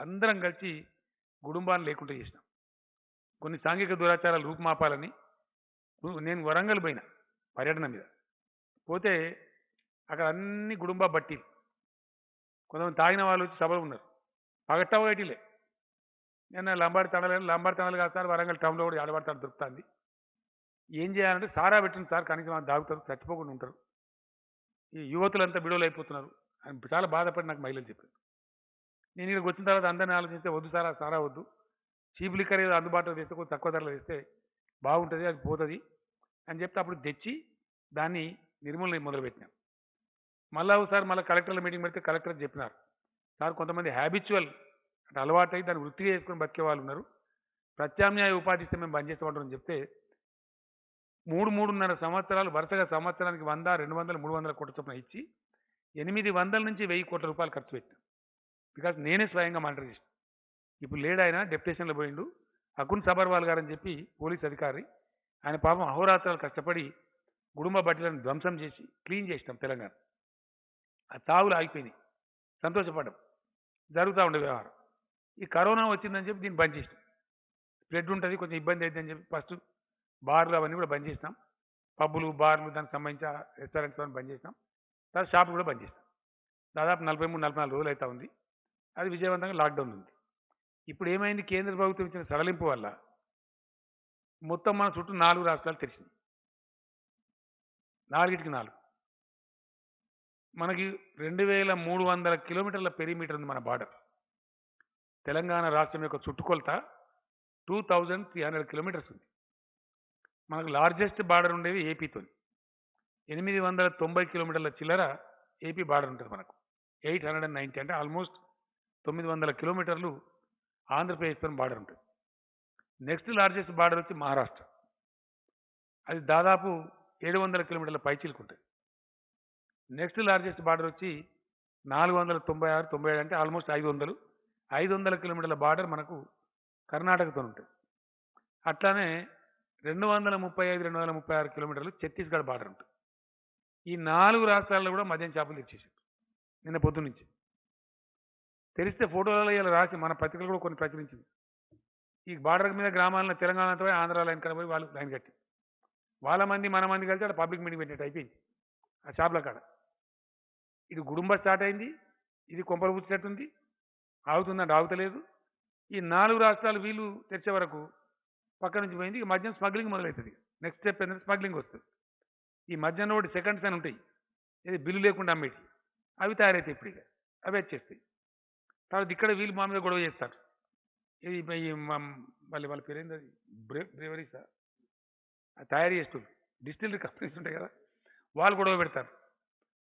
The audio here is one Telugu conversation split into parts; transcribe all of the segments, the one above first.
అందరం కలిసి గుడుంబాన్ని లేకుండా చేసినాం. కొన్ని సాంఘిక దురాచారాలు రూపుమాపాలని నేను వరంగల్ పోయినా పర్యటన మీద. పోతే అక్కడ అన్ని గుడుంబా బట్టి కొంతమంది తాగిన వాళ్ళు వచ్చి సభలు ఉన్నారు. పగట్టవ ఒకటిలే నేను లంబాడి తండలు లంబాడి తండలు కాదు సార్ వరంగల్ టౌన్లో కూడా ఆడబడతాడు దొరుకుతుంది. ఏం చేయాలంటే సారా పెట్టింది సార్ కనీసం దాగుతారు చచ్చిపోకుండా ఉంటారు. ఈ యువతులంతా బిడోలు అయిపోతున్నారు అని చాలా బాధపడి నాకు మహిళలు చెప్పారు. నేను ఇక్కడికి వచ్చిన తర్వాత అందరిని ఆలోచిస్తే వద్దు సారా సారా వద్దు. చీప్ లిక్కర్ ఏదో అందుబాటులో తెస్తే కొంచెం తక్కువ ధరలో తెస్తే బాగుంటుంది అది పోతుంది అని చెప్తే అప్పుడు తెచ్చి దాన్ని నిర్మూలన మొదలుపెట్టినాం. మళ్ళా ఒకసారి మళ్ళీ కలెక్టర్ల మీటింగ్ పెడితే కలెక్టర్ చెప్పినారు. సార్ కొంతమంది హ్యాబిచువల్ అంటే అలవాటు అయి దాన్ని వృత్తిగా చేసుకొని బతికే వాళ్ళు ఉన్నారు. ప్రత్యామ్నాయ ఉపాధి ఇస్తే మేము బంద్ చేస్తామంటామని చెప్తే మూడు మూడున్నర సంవత్సరాలు వరుసగా సంవత్సరానికి వంద రెండు వందలు మూడు వందల కోట్ల చొప్పున ఇచ్చి ఎనిమిది వందల నుంచి వెయ్యి కోట్ల రూపాయలు ఖర్చు పెట్టాం బికాస్ నేనే స్వయంగా మానిటర్ చేసిన ఇప్పుడు లేడు ఆయన డెప్యుటేషన్లో పోయిండు. అకున్ సబర్వాల్ గారు అని చెప్పి పోలీస్ అధికారి ఆయన పాపం అహోరాత్రాలు కష్టపడి గుడుంబ బట్టలను ధ్వంసం చేసి క్లీన్ చేసినాం తెలంగాణ. ఆ తావులు ఆగిపోయినాయి. సంతోషపడ్డం. జరుగుతూ ఉండే వ్యవహారం. ఈ కరోనా వచ్చిందని చెప్పి దీన్ని బంద్ చేసినాం. స్ప్రెడ్ ఉంటుంది కొంచెం ఇబ్బంది అవుతుందని చెప్పి ఫస్ట్ బార్లు అవన్నీ కూడా బంద్ చేసినాం. పబ్బులు బార్లు దానికి సంబంధించిన రెస్టారెంట్స్ అవన్నీ బంద్ చేసినాం. తర్వాత షాపులు కూడా బంద్ చేసినాం. దాదాపు నలభై మూడు నలభై నాలుగు రోజులు అవుతా ఉంది. అది విజయవంతంగా లాక్డౌన్ ఉంది. ఇప్పుడు ఏమైంది? కేంద్ర ప్రభుత్వం ఇచ్చిన సడలింపు వల్ల మొత్తం మన చుట్టూ నాలుగు రాష్ట్రాలు తెరిచింది నాలుగిటికి నాలుగు. మనకి రెండు వేల మూడు వందల కిలోమీటర్ల పెరిమీటర్ ఉంది మన బార్డర్ తెలంగాణ రాష్ట్రం యొక్క చుట్టుకొలత two thousand three hundred kilometers ఉంది. మనకు లార్జెస్ట్ బార్డర్ ఉండేది ఏపీతో ఎనిమిది వందల తొంభై కిలోమీటర్ల చిల్లర ఏపీ బార్డర్ ఉంటుంది మనకు. ఎయిట్ హండ్రెడ్ అండ్ నైంటీ అంటే ఆల్మోస్ట్ తొమ్మిది వందల కిలోమీటర్లు ఆంధ్రప్రదేశ్తో బార్డర్ ఉంటుంది. నెక్స్ట్ లార్జెస్ట్ బార్డర్ వచ్చి మహారాష్ట్ర. అది దాదాపు ఏడు వందల కిలోమీటర్ల పైచీలకు ఉంటుంది. నెక్స్ట్ లార్జెస్ట్ బార్డర్ వచ్చి నాలుగు వందల తొంభై ఆరు తొంభై ఏడు అంటే ఆల్మోస్ట్ ఐదు వందలు. ఐదు వందల కిలోమీటర్ల బార్డర్ మనకు కర్ణాటకతో ఉంటుంది. అట్లానే రెండు వందల ముప్పై ఐదు రెండు వందల ముప్పై ఆరు కిలోమీటర్లు ఛత్తీస్గఢ్ బార్డర్ ఉంటుంది. ఈ నాలుగు రాష్ట్రాల్లో కూడా మద్యం చేపలు తెచ్చేసారు నిన్న పొద్దున్నుంచి. తెలిస్తే ఫోటోలలో ఇలా రాసి మన పత్రికలు కూడా కొన్ని ప్రచురించింది. ఈ బార్డర్ మీద గ్రామాలను తెలంగాణ అంతా పోయి ఆంధ్ర లైన్ పోయి వాళ్ళు లైన్ కట్టి. వాళ్ళ మంది మన మంది కలిసి అక్కడ పబ్లిక్ మీటింగ్ పెట్టినట్టు అయిపోయింది. ఆ షాప్ల కాడ. ఇది గుడుంబ స్టార్ట్ అయింది. ఇది కొంపలు పుచ్చినట్టుంది ఆగుతుందంటే ఆగుతలేదు. ఈ నాలుగు రాష్ట్రాలు వీళ్ళు తెరిచే వరకు పక్క నుంచి పోయింది. ఈ మద్యం స్మగ్లింగ్ మొదలవుతుంది నెక్స్ట్ స్టెప్ ఏంటంటే స్మగ్లింగ్ వస్తుంది. ఈ మద్యం ఒకటి సెకండ్స్ అని ఉంటాయి. ఇది బిల్లు లేకుండా అమ్మేటి అవి తయారవుతాయి ఇప్పుడు ఇక. అవి వచ్చేస్తాయి. తర్వాత ఇక్కడ వీళ్ళు మా మీద గొడవ చేస్తారు. ఇది మళ్ళీ వాళ్ళ పేరేంది అది? బ్రే బ్రేవరీసా తయారు చేస్తారు డిస్టిలరీ కంపెనీస్ ఉంటాయి కదా వాళ్ళు గొడవ పెడతారు.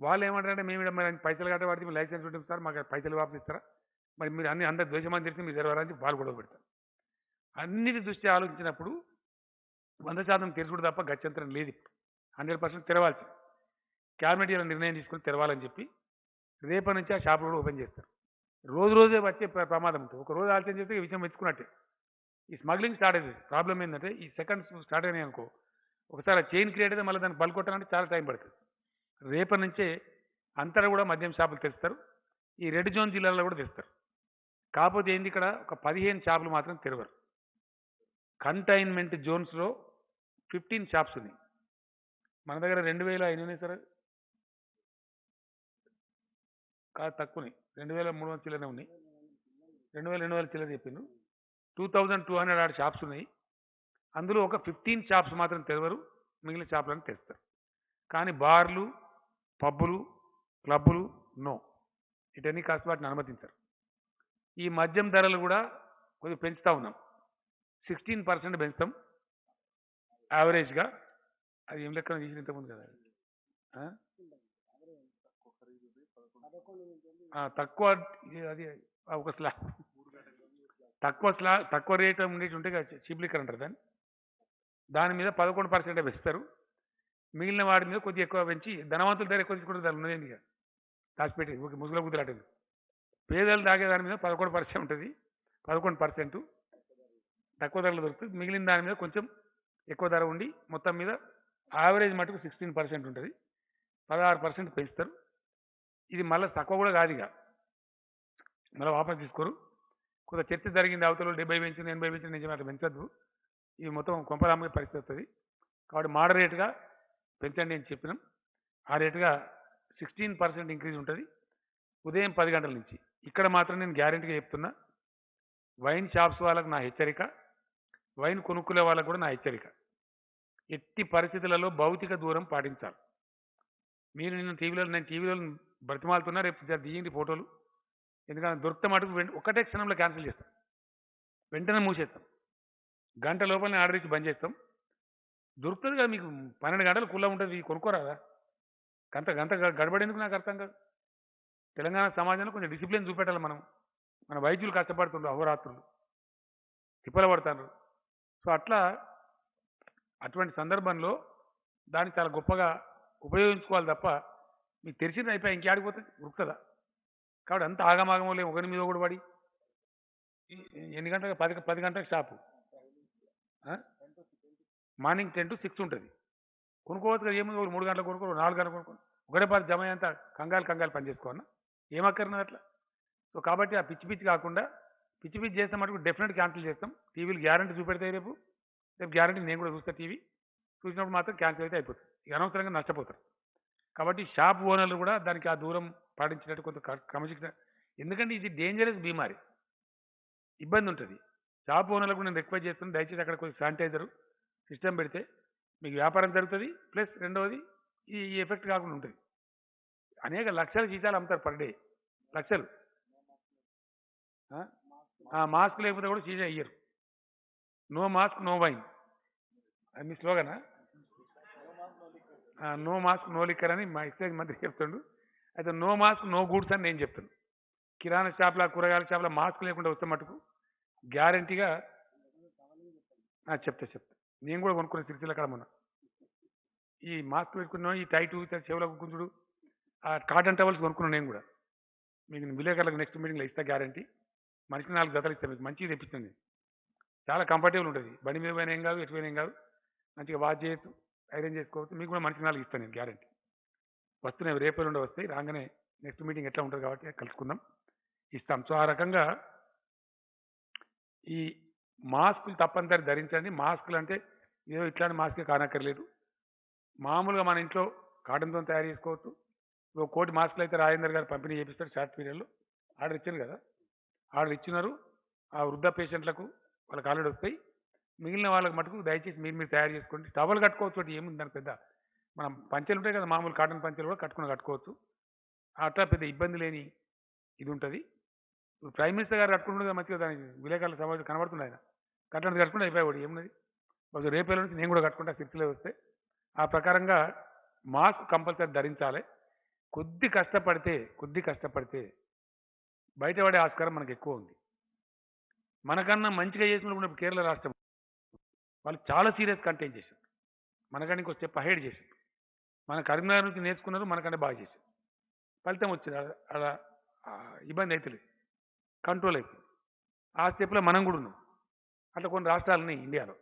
వాళ్ళు ఏమంటారంటే మేము మరి పైసలు కట్ట వాడితే మేము లైసెన్స్ ఉంటుంది సార్ మాకు పైసలు వాపిస్తారా మరి మీరు అన్ని అందరు ద్వేషమని తెలిసి మీరు జరగాలని చెప్పి వాళ్ళు గొడవ పెడతారు. అన్నిటి దృష్టి ఆలోచించినప్పుడు వంద శాతం తెరుచుడు తప్ప గత్యంతరం లేదు ఇప్పుడు. Hundred percent తెరవాల్సింది. క్యాబినెట్ ఇలా నిర్ణయం తీసుకుని తెరవాలని చెప్పి రేపటి నుంచి ఆ షాపులు కూడా ఓపెన్ చేస్తారు. రోజు రోజే వచ్చే ప్రమాదం ఉంటుంది. ఒక రోజు ఆలస్యం చేస్తే విషయం మెచ్చుకున్నట్టే. ఈ స్మగ్లింగ్ స్టార్ట్ అయింది. ప్రాబ్లం ఏంటంటే ఈ సెకండ్స్ స్టార్ట్ అయినాయి అనుకో ఒకసారి ఆ చైన్ క్రియేట్ అయితే మళ్ళీ దాన్ని బల్కొట్టాలంటే చాలా టైం పడుతుంది. రేపటి నుంచే అంతటా కూడా మద్యం షాపులు తెస్తారు ఈ రెడ్ జోన్ జిల్లాలో కూడా తెస్తారు కాకపోతే ఏంది ఇక్కడ ఒక పదిహేను షాపులు మాత్రం తెరవరు. కంటైన్మెంట్ జోన్స్లో ఫిఫ్టీన్ షాప్స్ ఉన్నాయి. మన దగ్గర రెండు వేల ఎన్ని ఉన్నాయి సార్. కాదు తక్కువనే రెండు వేల మూడు వందల చిల్లరనే ఉన్నాయి. రెండు వేల రెండు వేల చిల్లర చెప్పిండు. టూ థౌజండ్ టూ హండ్రెడ్ ఆరు షాప్స్ ఉన్నాయి. అందులో ఒక ఫిఫ్టీన్ షాప్స్ మాత్రం తెరవరు. మిగిలిన షాపులను తెస్తారు. కానీ బార్లు పబ్బులు క్లబ్బులు నో. ఇటన్నీ కాస్త వాటిని అనుమతించారు. ఈ మద్యం ధరలు కూడా కొద్దిగా పెంచుతూ ఉన్నాం. సిక్స్టీన్ పర్సెంట్ పెంచుతాం. యావరేజ్గా అది ఏం లెక్కన తీసిన ఇంతకుముందు కదా. తక్కువ అది ఒక స్లా తక్కువ స్లా తక్కువ రేట్ ఉండేటి ఉంటే చీప్ లిక్కర్ అంటారు దాన్ని. దాని మీద పదకొండు పర్సెంట్ పెంచుతారు మిగిలిన వాడి మీద కొద్దిగా ఎక్కువ పెంచి ధనవంతుల దగ్గర ఎక్కువ తీసుకుంటే దాని ఉన్నది ఇక? దాచిపెట్టి ముసుగుల కుదిరాటది పేదలు తాగే దాని మీద పదకొండు పర్సెంట్ ఉంటుంది. పదకొండు పర్సెంట్ తక్కువ ధరలో దొరుకుతుంది మిగిలిన దాని మీద కొంచెం ఎక్కువ ధర ఉండి మొత్తం మీద యావరేజ్ మటుకు సిక్స్టీన్ పర్సెంట్ ఉంటుంది. పదహారు పర్సెంట్ పెంచుతారు. ఇది మళ్ళీ తక్కువ కూడా కాదు ఇక. మళ్ళీ వాపస్ తీసుకోరు. కొంత చర్చ జరిగింది అవతల డెబ్బై పెంచింది ఎనభై పెంచింది నిజమే అట్లా పెంచద్దు. ఇది మొత్తం కొంపరామ్మ పరిస్థితి వస్తుంది. కాబట్టి మోడరేట్గా పెంచండి అని చెప్పినాం. ఆ రేటుగా సిక్స్టీన్ పర్సెంట్ ఇంక్రీజ్ ఉంటుంది. ఉదయం పది గంటల నుంచి. ఇక్కడ మాత్రం నేను గ్యారంటీగా చెప్తున్నా. వైన్ షాప్స్ వాళ్ళకు నా హెచ్చరిక. వైన్ కొనుక్కునే వాళ్ళకు కూడా నా హెచ్చరిక. ఎట్టి పరిస్థితులలో భౌతిక దూరం పాటించాలి. మీరు నిన్న టీవీలో నేను టీవీలో బ్రతిమాలుతున్నా రేపు జర ఫోటోలు. ఎందుకంటే దొరికితే మటుకు వెంట ఒకటే క్షణంలో క్యాన్సిల్ చేస్తాం. వెంటనే మూసేస్తాం. గంట లోపలనే ఆర్డర్ ఇచ్చి బంద్ చేస్తాం. దొరుకుతుంది కదా మీకు పన్నెండు గంటలు కుల్ల ఉంటుంది కొనుక్కోరాదా గంట గంట గ- గడబడేందుకు నాకు అర్థం కాదు. తెలంగాణ సమాజంలో కొంచెం డిసిప్లిన్ చూపెట్టాలి మనం. మన వైద్యులు కష్టపడుతుండ్రు అహోరాత్రులు. తిప్పల పడుతున్నారు సో అట్లా అటువంటి సందర్భంలో దాన్ని చాలా గొప్పగా ఉపయోగించుకోవాలి తప్ప మీకు తెలిసింది అయిపోయి ఇంకేడిపోతుంది ఉరుకుతుందా కాబట్టి అంత ఆగమాగమో లేవు ఒకరి మీద ఒకటి పడి ఎన్ని గంటలకు? పది పది గంటలకు stop morning ten to six ఉంటుంది. కొనుక్కోవచ్చు కదా ఏముంది? ఒక మూడు గంటలు కొనుక్కో నాలుగు గంటలు కొనుక్కో ఒకటే పాటు జమ అంతా కంగాలు కంగాలు పని చేసుకోవన్నా అట్లా. సో కాబట్టి ఆ పిచ్చి పిచ్చి కాకుండా పిచ్చి పిచ్చి చేస్తే మటుకు డెఫినెట్ క్యాన్సిల్ చేస్తాం. టీవీలు గ్యారంటీ చూపెడతాయి రేపు. రేపు గ్యారంటీ నేను కూడా చూస్తా టీవీ. చూసినప్పుడు మాత్రం క్యాన్సిల్ అయితే అయిపోతుంది. ఇక అనవసరంగా నష్టపోతారు. కాబట్టి షాప్ ఓనర్లు కూడా దానికి ఆ దూరం పాటించినట్టు కొంత క్రమశిక్షణ. ఎందుకంటే ఇది డేంజరస్ బీమారి. ఇబ్బంది ఉంటుంది. షాప్ ఓనర్లకు నేను రిక్వెస్ట్ చేస్తున్నాను దయచేసి అక్కడ కొంచెం శానిటైజర్ సిస్టమ్ పెడితే మీకు వ్యాపారం జరుగుతుంది. ప్లస్ రెండవది ఈ ఎఫెక్ట్ కాకుండా ఉంటుంది. అనేక లక్షల సీసాలు అమ్ముతారు పర్ డే. లక్షలు. ఆ? మాస్క్ లేకపోతే కూడా సీసా ఇయ్యరు. No mask no wine. అది మీ స్లోగనా? నో మాస్క్ నో లిక్కర్ అని మా ఎక్సైజ్ మంత్రి చెప్తుండు. అయితే నో మాస్క్ నో గూడ్స్ అని నేను చెప్తాను కిరాణా షాప్ల కూరగాయల షాప్ల మాస్క్ లేకుండా వస్తే మటుకు గ్యారంటీగా చెప్తా చెప్తా. నేను కూడా కొనుక్కునే సిరిసిల్ల అక్కడ మొన్న. ఈ మాస్క్ పెట్టుకున్నాం ఈ టైట్ చెవులకు గుంజుడు ఆ కాటన్ టవల్స్ కొనుక్కున్నాను నేను కూడా. మీకు విలేకరులకు నెక్స్ట్ మీటింగ్లో ఇస్తా గ్యారంటీ. మనిషికి నాలుగు జతలు ఇస్తాను మీకు. మంచిగా తెప్పిస్తుంది చాలా కంఫర్టబుల్ ఉంటుంది. బండి మీద పోయినా ఏం కాదు ఎటు పోయినా ఏం కాదు. మంచిగా వాచ్ చేయొచ్చు. ఐరన్ చేసుకోవచ్చు మీకు కూడా మంచి నాలుగు ఇస్తాను నేను గ్యారంటీ. వస్తున్నాయి రేపటి నుండి వస్తాయి రాగానే నెక్స్ట్ మీటింగ్ ఎట్లా ఉంటుంది కాబట్టి కలుసుకుందాం. ఇస్తాం. సో ఆ రకంగా ఈ మాస్కులు తప్పనిసరి ధరించండి. మాస్కులు అంటే ఏదో ఇట్లాంటి మాస్కే కానక్కర్లేదు. మామూలుగా మన ఇంట్లో కాటన్తో తయారు చేసుకోవచ్చు. ఒక కోటి మాస్కులు అయితే రాజేందర్ గారు పంపిణీ చేపిస్తారు షార్ట్ పీరియడ్లో. ఆర్డర్ ఇచ్చారు కదా? ఆర్డర్ ఇచ్చినారు. ఆ వృద్ధ పేషెంట్లకు వాళ్ళకి ఆల్రెడీ వస్తాయి. మిగిలిన వాళ్ళకి మటుకు దయచేసి మీరు మీరు తయారు చేసుకోండి. టవల్ కట్టుకోవచ్చు అంటే ఏముంది? దానికి పెద్ద మనం పంచెలు ఉంటాయి కదా మామూలు కాటన్ పంచెలు కూడా కట్టుకుని కట్టుకోవచ్చు. అట్లా పెద్ద ఇబ్బంది లేని ఇది ఉంటుంది. ఇప్పుడు ప్రైమ్ మినిస్టర్ గారు కట్టుకుంటుంది మంచిగా దానికి విలేకరుల సమాజం కనబడుతుంది ఆయన. కట్టడానికి కట్టుకుంటే అయిపోయాడు ఏమున్నది? ఒక రేపేళ్ళ నుంచి నేను కూడా కట్టుకుంటా సిక్స్లో వస్తే. ఆ ప్రకారంగా మాస్క్ కంపల్సరీ ధరించాలి. కొద్ది కష్టపడితే కొద్ది కష్టపడితే బయటపడే ఆస్కారం మనకు ఎక్కువ ఉంది. మనకన్నా మంచిగా చేసిన కేరళ రాష్ట్రం వాళ్ళు చాలా సీరియస్ కంటెంట్ చేశారు. మనకన్నా ఇంకో స్టెప్ అహెడ్ చేశారు. మన కరీంనగర్ నుంచి నేర్చుకున్నారు మనకంటే బాగా చేశారు. ఫలితం వచ్చింది. అలా- ఇబ్బంది అవుతుంది కంట్రోల్ అయిపోయింది. ఆ స్టెప్లో మనం కూడా ఉన్నాం. అట్లా కొన్ని రాష్ట్రాలు ఉన్నాయి ఇండియాలో.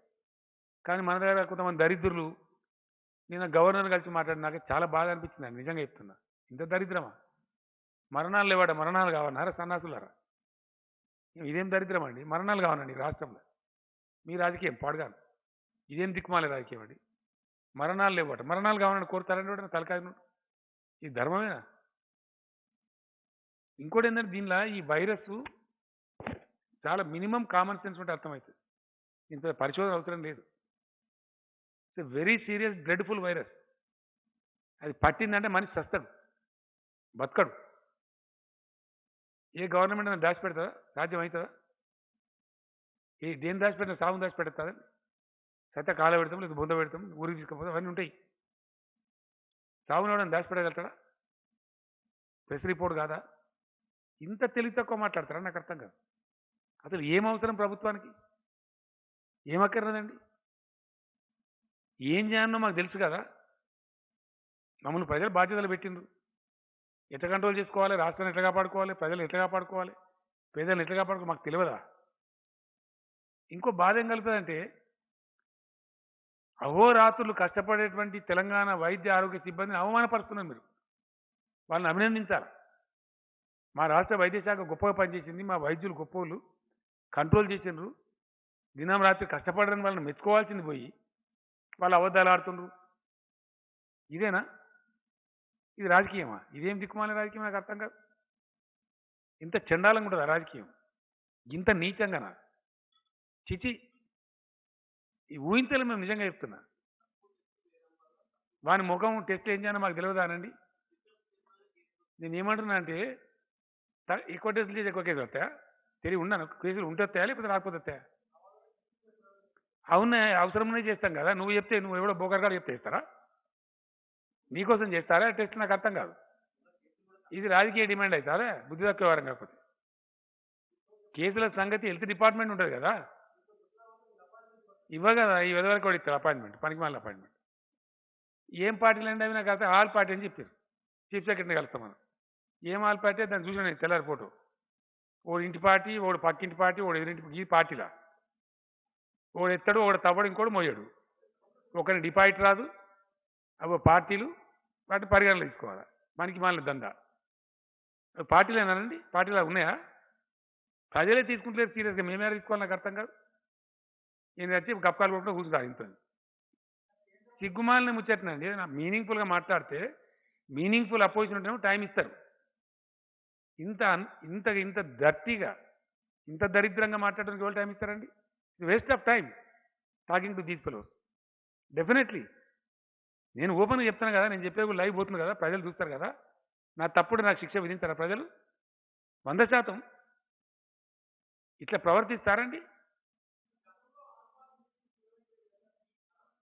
కానీ మన దగ్గర కొంతమంది దరిద్రులు నేను గవర్నర్ కలిసి మాట్లాడి నాకు చాలా బాధ అనిపించింది. అని నిజంగా చెప్తున్నా. ఇంత దరిద్రమా? మరణాలు లేవాడ మరణాలు కావన్నారా సన్నాసులారా? ఇదేం దరిద్రం అండి మరణాలు కావనండి రాష్ట్రంలో. మీ రాజకీయం పాడుగాను. ఇదేం దిక్కుమాలే రాజకీయం అండి మరణాలు లేవట. మరణాలు కావాలని కోరుతారండి వాడు తలకాయ నోడు. ఇది ధర్మమేనా? ఇంకోటి ఏంటంటే దీనిలో ఈ వైరస్ చాలా మినిమం కామన్ సెన్స్ ఉంటే అర్థమవుతుంది ఇంత పరిశోధన అవసరం లేదు. It's very serious dreadful virus. అది పట్టిందంటే మనిషి సస్తాడు. బతకడు. ఏ గవర్నమెంట్ అయినా దాచి పెడతా సాధ్యం అవుతుందా ఏ దేని దాచి పెట్టినా సాగు దాచి సత్తా సత్య కాల పెడతాం లేదా బొంద పెడతాం ఊరికి తీసుకుపోతాం అవన్నీ ఉంటాయి. సాగుని ఎవడని ప్రెస్ రిపోర్ట్ కాదా? ఇంత తెలివి తక్కువ మాట్లాడతారా నాకు అర్థం కాదు. అసలు ఏం అవసరం ప్రభుత్వానికి? ఏమక్కర్లేదండి ఏం చేయాలనో మాకు తెలుసు కదా. మమ్మల్ని ప్రజలు బాధ్యతలు పెట్టిండ్రు. ఎట్లా కంట్రోల్ చేసుకోవాలి? రాష్ట్రాన్ని ఎట్లా కాపాడుకోవాలి? ప్రజలు ఎట్లా కాపాడుకోవాలి? పేదలను ఎట్లా కాపాడుకోవాలి మాకు తెలియదా? ఇంకో బాధ ఏం కలుగుతుందంటే అహోరాత్రులు కష్టపడేటువంటి తెలంగాణ వైద్య ఆరోగ్య సిబ్బందిని అవమానపరుస్తున్నారు మీరు. వాళ్ళని అభినందించాలి. మా రాష్ట్ర వైద్య శాఖ గొప్పగా పనిచేసింది. మా వైద్యులు గొప్పలు కంట్రోల్ చేసిండ్రు. దినం రాత్రి కష్టపడని వాళ్ళని మెచ్చుకోవాల్సింది పోయి వాళ్ళు అబద్ధాలు ఆడుతుండ్రు. ఇదేనా? ఇది రాజకీయమా? ఇదేం దిక్కుమాల రాజకీయం? నాకు అర్థం కాదు. ఇంత చండాలంగా ఉంటుంది రాజకీయం. ఇంత నీచంగానా? చిచి ఈ ఊహించలే మేము నిజంగా చెప్తున్నా. వాని ముఖం టెస్ట్ ఏం చేయాలో మాకు తెలియదానండి నేను ఏమంటున్నా అంటే ఎక్కువ టెస్టులు చేసి ఎక్కువ కేసులు వస్తాయా? తెలివి ఉన్నాను కేసులు ఉంటే వస్తాయా లేకపోతే రాకపోతే వస్తాయా అవునే అవసరమనే చేస్తాం కదా. నువ్వు చెప్తే నువ్వు ఎవడో బోకర్గాడు చెప్తే ఇస్తారా మీకోసం చేస్తారా? టెస్ట్ నాకు అర్థం కాదు. ఇది రాజకీయ డిమాండ్ అవుతారా బుద్ధి తక్కువ వారం కాకపోతే. కేసుల సంగతి హెల్త్ డిపార్ట్మెంట్ ఉంటుంది కదా. ఇవ్వ కదా ఈ విధవరకు కూడా ఇస్తారు అపాయింట్మెంట్ పనికి మళ్ళీ అపాయింట్మెంట్ ఏం పార్టీలు అండి అవి నాకు అర్థం ఆల్ పార్టీ అని చెప్పారు. చీఫ్ సెక్రటరీని కలుస్తాం మనం. ఏం ఆల్ పార్టీ దాన్ని చూసాను నేను తెల్లారి ఫోటో ఓడి ఇంటి పార్టీ ఓడి పక్కింటి పార్టీ ఓడి ఎదురింటి ఈ పార్టీలా. ఓడు ఎత్తడు ఓడు తవ్వడు ఇంకోడు మోయాడు ఒకరి డిపాజిట్ రాదు అవి పార్టీలు వాటి పరిగణలో తీసుకోవాలి? మనకి మాలిన దందా. పార్టీలు పార్టీలేనానండి పార్టీలు ఉన్నాయా? ప్రజలే తీసుకుంటలేరు సీరియస్గా. మేమే తీసుకోవాలి నాకు అర్థం కాదు. నేను వచ్చి గప్పాలు కొట్టుకుంటూ కూర్చుంటా ఇంత సిగ్గుమాలని ముచ్చట్నండి. నా మీనింగ్ఫుల్గా మాట్లాడితే మీనింగ్ఫుల్ అపోజిషన్ ఉంటేనే టైం ఇస్తారు. ఇంత ఇంత ఇంత దర్టీగా ఇంత దరిద్రంగా మాట్లాడడానికి ఎవరు టైం ఇస్తారండి? Waste of time talking to these fellows. Definitely. నేను ఓపెన్గా చెప్తాను కదా నేను చెప్పేది లైవ్ పోతుంది కదా ప్రజలు చూస్తారు కదా. నా తప్పుడు నాకు శిక్ష విధించారా ప్రజలు? వంద శాతం. ఇట్లా ప్రవర్తిస్తారండి?